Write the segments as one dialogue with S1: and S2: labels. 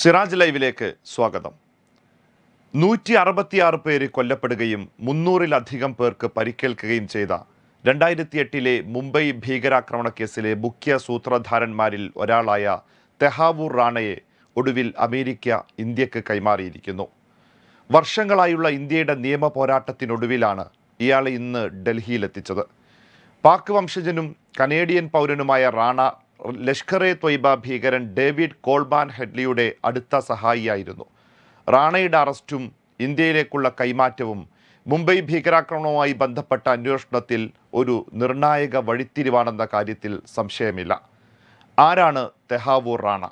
S1: സിറാജ് ലൈവിലേക്ക് സ്വാഗതം. നൂറ്റി അറുപത്തിയാറ് പേര് കൊല്ലപ്പെടുകയും മുന്നൂറിലധികം പേർക്ക് പരിക്കേൽക്കുകയും ചെയ്ത രണ്ടായിരത്തി എട്ടിലെ മുംബൈ ഭീകരാക്രമണ കേസിലെ മുഖ്യ സൂത്രധാരന്മാരിൽ ഒരാളായ തെഹാവൂർ റാണയെ ഒടുവിൽ അമേരിക്ക ഇന്ത്യയ്ക്ക് കൈമാറിയിരിക്കുന്നു. വർഷങ്ങളായുള്ള ഇന്ത്യയുടെ നിയമ പോരാട്ടത്തിനൊടുവിലാണ് ഇയാളെ ഇന്ന് ഡൽഹിയിലെത്തിച്ചത്. പാക് വംശജനും കനേഡിയൻ പൗരനുമായ റാണ ലഷ്കർ എ ത്വയ്ബ ഭീകരൻ ഡേവിഡ് കോൾബാൻ ഹെഡ്ലിയുടെ അടുത്ത സഹായിയായിരുന്നു. റാണയുടെ അറസ്റ്റും ഇന്ത്യയിലേക്കുള്ള കൈമാറ്റവും മുംബൈ ഭീകരാക്രമണവുമായി ബന്ധപ്പെട്ട അന്വേഷണത്തിൽ ഒരു നിർണായക വഴിത്തിരിവാണെന്ന കാര്യത്തിൽ സംശയമില്ല. ആരാണ് തെഹാവൂർ റാണ?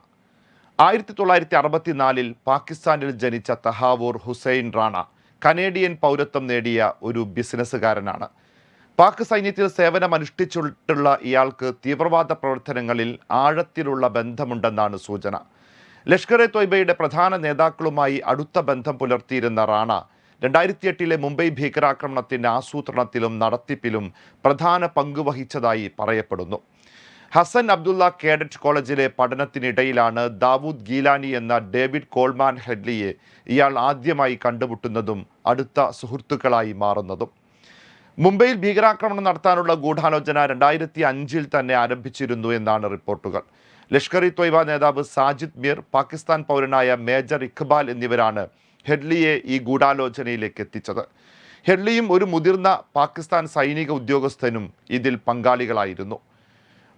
S1: ആയിരത്തി തൊള്ളായിരത്തി അറുപത്തിനാലിൽ പാകിസ്ഥാനിൽ ജനിച്ച തഹാവൂർ ഹുസൈൻ റാണ കനേഡിയൻ പൗരത്വം നേടിയ ഒരു ബിസിനസ്സുകാരനാണ്. പാക് സൈന്യത്തിൽ സേവനമനുഷ്ഠിച്ചിട്ടുള്ള ഇയാൾക്ക് തീവ്രവാദ പ്രവർത്തനങ്ങളിൽ ആഴത്തിലുള്ള ബന്ധമുണ്ടെന്നാണ് സൂചന. ലഷ്കർ എ തൊയ്ബയുടെ പ്രധാന നേതാക്കളുമായി അടുത്ത ബന്ധം പുലർത്തിയിരുന്ന റാണ രണ്ടായിരത്തി എട്ടിലെ മുംബൈ ഭീകരാക്രമണത്തിന്റെ ആസൂത്രണത്തിലും നടത്തിപ്പിലും പ്രധാന പങ്കുവഹിച്ചതായി പറയപ്പെടുന്നു. ഹസൻ അബ്ദുള്ള കേഡറ്റ് കോളേജിലെ പഠനത്തിനിടയിലാണ് ദാവൂദ് ഗീലാനി എന്ന ഡേവിഡ് കോൾമാൻ ഹെഡ്ലിയെ ഇയാൾ ആദ്യമായി കണ്ടുമുട്ടുന്നതും അടുത്ത സുഹൃത്തുക്കളായി മാറുന്നതും. മുംബൈയിൽ ഭീകരാക്രമണം നടത്താനുള്ള ഗൂഢാലോചന രണ്ടായിരത്തി അഞ്ചിൽ തന്നെ ആരംഭിച്ചിരുന്നു എന്നാണ് റിപ്പോർട്ടുകൾ. ലഷ്കർ ഇ തൊയ്ബ നേതാവ് സാജിദ് മീർ പാകിസ്ഥാൻ പൗരനായ മേജർ ഇഖ്ബാൽ എന്നിവരാണ് ഹെഡ്ലിയെ ഈ ഗൂഢാലോചനയിലേക്ക് എത്തിച്ചത്. ഹെഡ്ലിയും ഒരു മുതിർന്ന പാകിസ്ഥാൻ സൈനിക ഉദ്യോഗസ്ഥനും ഇതിൽ പങ്കാളികളായിരുന്നു.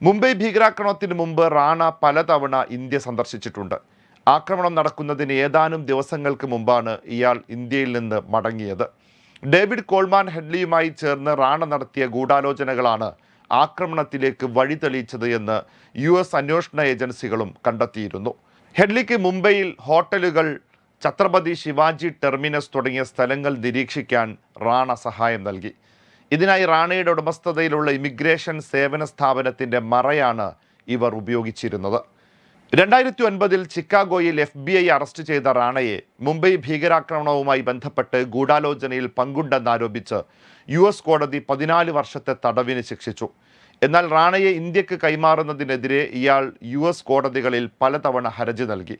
S1: മുംബൈ ഭീകരാക്രമണത്തിന് മുമ്പ് റാണ പലതവണ ഇന്ത്യ സന്ദർശിച്ചിട്ടുണ്ട്. ആക്രമണം നടക്കുന്നതിന് ഏതാനും ദിവസങ്ങൾക്ക് മുമ്പാണ് ഇയാൾ ഇന്ത്യയിൽ നിന്ന് മടങ്ങിയത്. ഡേവിഡ് കോൾമാൻ ഹെഡ്ലിയുമായി ചേർന്ന് റാണ നടത്തിയ ഗൂഢാലോചനകളാണ് ആക്രമണത്തിലേക്ക് വഴി തെളിയിച്ചത് എന്ന് യു എസ് അന്വേഷണ ഏജൻസികളും കണ്ടെത്തിയിരുന്നു. ഹെഡ്ലിക്ക് മുംബൈയിൽ ഹോട്ടലുകൾ ഛത്രപതി ശിവാജി ടെർമിനസ് തുടങ്ങിയ സ്ഥലങ്ങൾ നിരീക്ഷിക്കാൻ റാണ സഹായം നൽകി. ഇതിനായി റാണയുടെ ഉടമസ്ഥതയിലുള്ള ഇമിഗ്രേഷൻ സേവന സ്ഥാപനത്തിന്റെ മറയാണ് ഇവർ ഉപയോഗിച്ചിരുന്നത്. രണ്ടായിരത്തി ഒൻപതിൽ ചിക്കാഗോയിൽ എഫ് ബി ഐ അറസ്റ്റ് ചെയ്ത റാണയെ മുംബൈ ഭീകരാക്രമണവുമായി ബന്ധപ്പെട്ട് ഗൂഢാലോചനയിൽ പങ്കുണ്ടെന്നാരോപിച്ച് യു എസ് കോടതി പതിനാല് വർഷത്തെ തടവിന് ശിക്ഷിച്ചു. എന്നാൽ റാണയെ ഇന്ത്യയ്ക്ക് കൈമാറുന്നതിനെതിരെ ഇയാൾ യു എസ് കോടതികളിൽ പലതവണ ഹർജി നൽകി.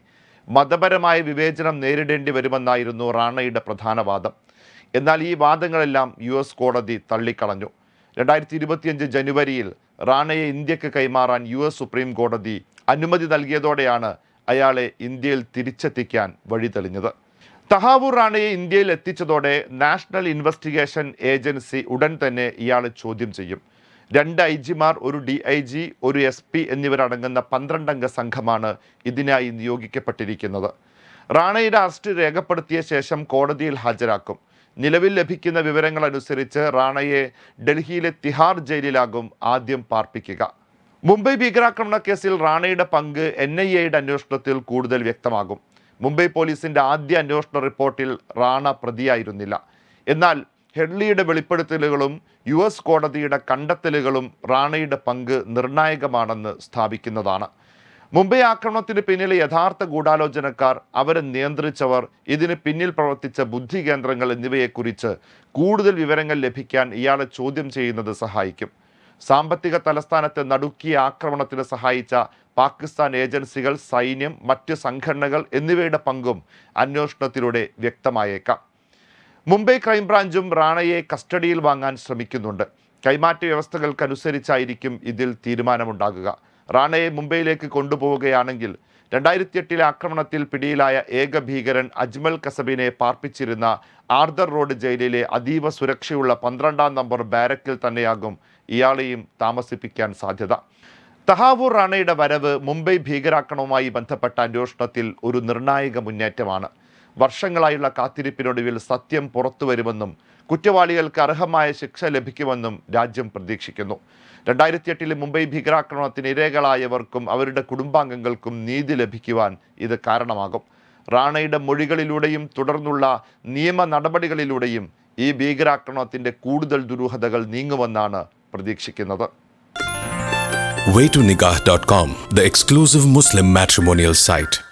S1: മതപരമായ വിവേചനം നേരിടേണ്ടി വരുമെന്നായിരുന്നു റാണയുടെ പ്രധാന വാദം. എന്നാൽ ഈ വാദങ്ങളെല്ലാം യു എസ് കോടതി തള്ളിക്കളഞ്ഞു. രണ്ടായിരത്തി ഇരുപത്തിയഞ്ച് ജനുവരിയിൽ റാണയെ ഇന്ത്യയ്ക്ക് കൈമാറാൻ യു എസ് സുപ്രീം കോടതി അനുമതി നൽകിയതോടെയാണ് അയാളെ ഇന്ത്യയിൽ തിരിച്ചെത്തിക്കാൻ വഴി തെളിഞ്ഞത് തഹാവൂർ റാണയെ ഇന്ത്യയിൽ എത്തിച്ചതോടെ നാഷണൽ ഇൻവെസ്റ്റിഗേഷൻ ഏജൻസി ഉടൻ തന്നെ ഇയാളെ ചോദ്യം ചെയ്യും. രണ്ട് ഐ ജിമാർ ഒരു ഡി ഐ ജി ഒരു എസ് പി എന്നിവരടങ്ങുന്ന പന്ത്രണ്ടംഗ സംഘമാണ് ഇതിനായി നിയോഗിക്കപ്പെട്ടിരിക്കുന്നത്. റാണയുടെ അറസ്റ്റ് രേഖപ്പെടുത്തിയ ശേഷം കോടതിയിൽ ഹാജരാക്കും. നിലവിൽ ലഭിക്കുന്ന വിവരങ്ങളനുസരിച്ച് റാണയെ ഡൽഹിയിലെ തിഹാർ ജയിലിലാകും ആദ്യം പാർപ്പിക്കുക. മുംബൈ ഭീകരാക്രമണ കേസിൽ റാണയുടെ പങ്ക് എൻ ഐ എയുടെ അന്വേഷണത്തിൽ കൂടുതൽ വ്യക്തമാകും. മുംബൈ പോലീസിന്റെ ആദ്യ അന്വേഷണ റിപ്പോർട്ടിൽ റാണ പ്രതിയായിരുന്നില്ല. എന്നാൽ ഹെഡ്ലിയുടെ വെളിപ്പെടുത്തലുകളും യു എസ് കോടതിയുടെ കണ്ടെത്തലുകളും റാണയുടെ പങ്ക് നിർണായകമാണെന്ന് സ്ഥാപിക്കുന്നതാണ്. മുംബൈ ആക്രമണത്തിന് പിന്നിലെ യഥാർത്ഥ ഗൂഢാലോചനക്കാർ അവരെ നിയന്ത്രിച്ചവർ ഇതിന് പിന്നിൽ പ്രവർത്തിച്ച ബുദ്ധി കേന്ദ്രങ്ങൾ എന്നിവയെക്കുറിച്ച് കൂടുതൽ വിവരങ്ങൾ ലഭിക്കാൻ ഇയാളെ ചോദ്യം ചെയ്യുന്നത് സഹായിക്കും. സാമ്പത്തിക തലസ്ഥാനത്തെ നടുക്കിയ ആക്രമണത്തിന് സഹായിച്ച പാകിസ്ഥാൻ ഏജൻസികൾ സൈന്യം മറ്റ് സംഘടനകൾ എന്നിവയുടെ പങ്കും അന്വേഷണത്തിലൂടെ വ്യക്തമായേക്കാം. മുംബൈ ക്രൈംബ്രാഞ്ചും റാണയെ കസ്റ്റഡിയിൽ വാങ്ങാൻ ശ്രമിക്കുന്നുണ്ട്. കൈമാറ്റ വ്യവസ്ഥകൾക്കനുസരിച്ചായിരിക്കും ഇതിൽ തീരുമാനമുണ്ടാകുക. റാണയെ മുംബൈയിലേക്ക് കൊണ്ടുപോവുകയാണെങ്കിൽ രണ്ടായിരത്തി എട്ടിലെ ആക്രമണത്തിൽ പിടിയിലായ ഏക ഭീകരൻ അജ്മൽ കസബിനെ പാർപ്പിച്ചിരുന്ന ആർദർ റോഡ് ജയിലിലെ അതീവ സുരക്ഷയുള്ള പന്ത്രണ്ടാം നമ്പർ ബാരക്കിൽ തന്നെയാകും ഇയാളെയും താമസിപ്പിക്കാൻ സാധ്യത. തഹാവൂർ റാണയുടെ വരവ് മുംബൈ ഭീകരാക്രമണവുമായി ബന്ധപ്പെട്ട അന്വേഷണത്തിൽ ഒരു നിർണായക മുന്നേറ്റമാണ്. വർഷങ്ങളായുള്ള കാത്തിരിപ്പിനൊടുവിൽ സത്യം പുറത്തു വരുമെന്നും കുറ്റവാളികൾക്ക് അർഹമായ ശിക്ഷ ലഭിക്കുമെന്നും രാജ്യം പ്രതീക്ഷിക്കുന്നു. രണ്ടായിരത്തി എട്ടിലെ മുംബൈ ഭീകരാക്രമണത്തിന് ഇരകളായവർക്കും അവരുടെ കുടുംബാംഗങ്ങൾക്കും നീതി ലഭിക്കുവാൻ ഇത് കാരണമാകും. റാണയുടെ മൊഴികളിലൂടെയും തുടർന്നുള്ള നിയമ നടപടികളിലൂടെയും ഈ ഭീകരാക്രമണത്തിന്റെ കൂടുതൽ ദുരൂഹതകൾ നീങ്ങുമെന്നാണ് പ്രതീക്ഷിക്കുന്നത്.
S2: Waytonikah.com, the exclusive Muslim matrimonial site.